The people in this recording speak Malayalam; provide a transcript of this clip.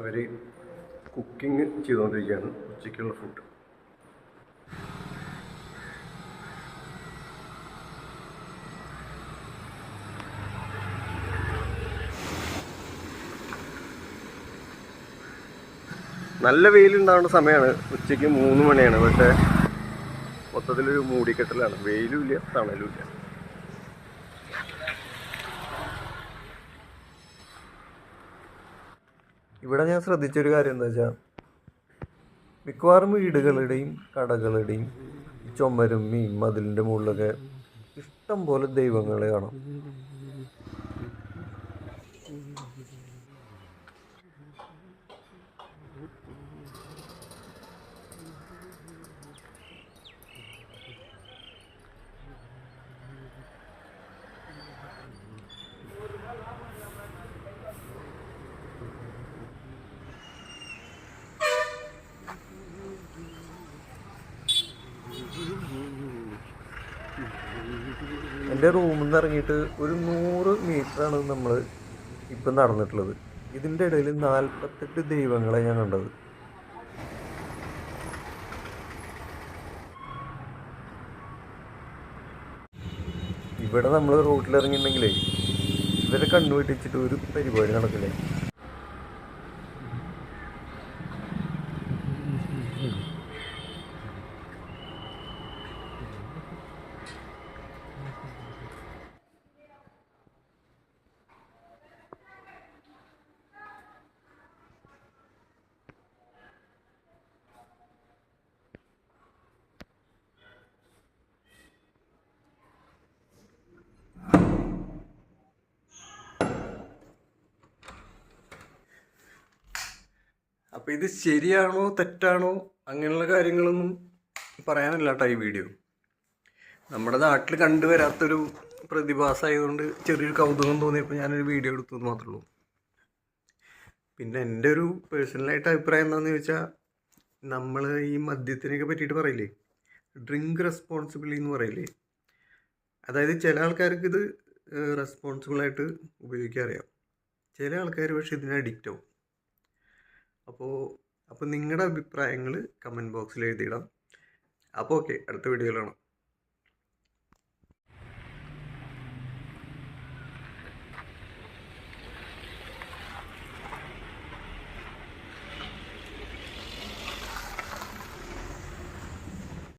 അവർ കുക്കിംഗ് ചെയ്തുകൊണ്ടിരിക്കുകയാണ് ഉച്ചയ്ക്കുള്ള ഫുഡ് നല്ല വെയിലുണ്ടാവുന്ന സമയമാണ് ഉച്ചയ്ക്ക് മൂന്ന് മണിയാണ്. പക്ഷേ മൊത്തത്തിലൊരു മൂടിക്കെട്ടലാണ്. വെയിലും ഇല്ല തണലും ഇല്ല. ഇവിടെ ഞാൻ ശ്രദ്ധിച്ചൊരു കാര്യം എന്താ വെച്ചാൽ മിക്കവാറും വീടുകളുടെയും കടകളുടെയും ചുമരും മീൻ മതിലിന്റെ മുകളിലൊക്കെ ഇഷ്ടം പോലെ ദൈവങ്ങളെ കാണാം. എന്റെ റൂമിൽ നിന്ന് ഇറങ്ങിയിട്ട് ഒരു നൂറ് മീറ്ററാണ് നമ്മൾ ഇപ്പം നടന്നിട്ടുള്ളത്. ഇതിന്റെ ഇടയിൽ നാൽപ്പത്തെട്ട് ദൈവങ്ങളെ ഞാൻ കണ്ടത്. ഇവിടെ നമ്മൾ റോട്ടിൽ ഇറങ്ങിയിട്ടുണ്ടെങ്കിലേ ഇവരെ കണ്ണു വെട്ടിച്ചിട്ട് ഒരു പരിപാടി നടക്കില്ല? അപ്പോൾ ഇത് ശരിയാണോ തെറ്റാണോ അങ്ങനെയുള്ള കാര്യങ്ങളൊന്നും പറയാനല്ല കേട്ടോ ഈ വീഡിയോ. നമ്മുടെ നാട്ടിൽ കണ്ടുവരാത്തൊരു പ്രതിഭാസമായതുകൊണ്ട് ചെറിയൊരു കൗതുകം തോന്നിയപ്പോൾ ഞാനൊരു വീഡിയോ എടുത്തു മാത്രമേ ഉള്ളൂ. പിന്നെ എന്റെ ഒരു പേഴ്സണലായിട്ട് അഭിപ്രായം എന്താണെന്ന് ചോദിച്ചാൽ നമ്മൾ ഈ മദ്യത്തിനെയൊക്കെ പറ്റിയിട്ട് പറയില്ലേ ഡ്രിങ്ക് റെസ്പോൺസിബിളി എന്ന് പറയില്ലേ അതായത് ചില ആൾക്കാർക്ക് ഇത് റെസ്പോൺസിബിളായിട്ട് ഉപയോഗിക്കാൻ അറിയാം ചില ആൾക്കാർ പക്ഷേ ഇതിന് അഡിക്റ്റ് ആവും അപ്പോൾ അപ്പോൾ നിങ്ങളുടെ അഭിപ്രായങ്ങൾ കമന്റ് ബോക്സിൽ എഴുതിയിടാം. അപ്പോൾ ഓക്കെ അടുത്ത വീഡിയോയിലാണ്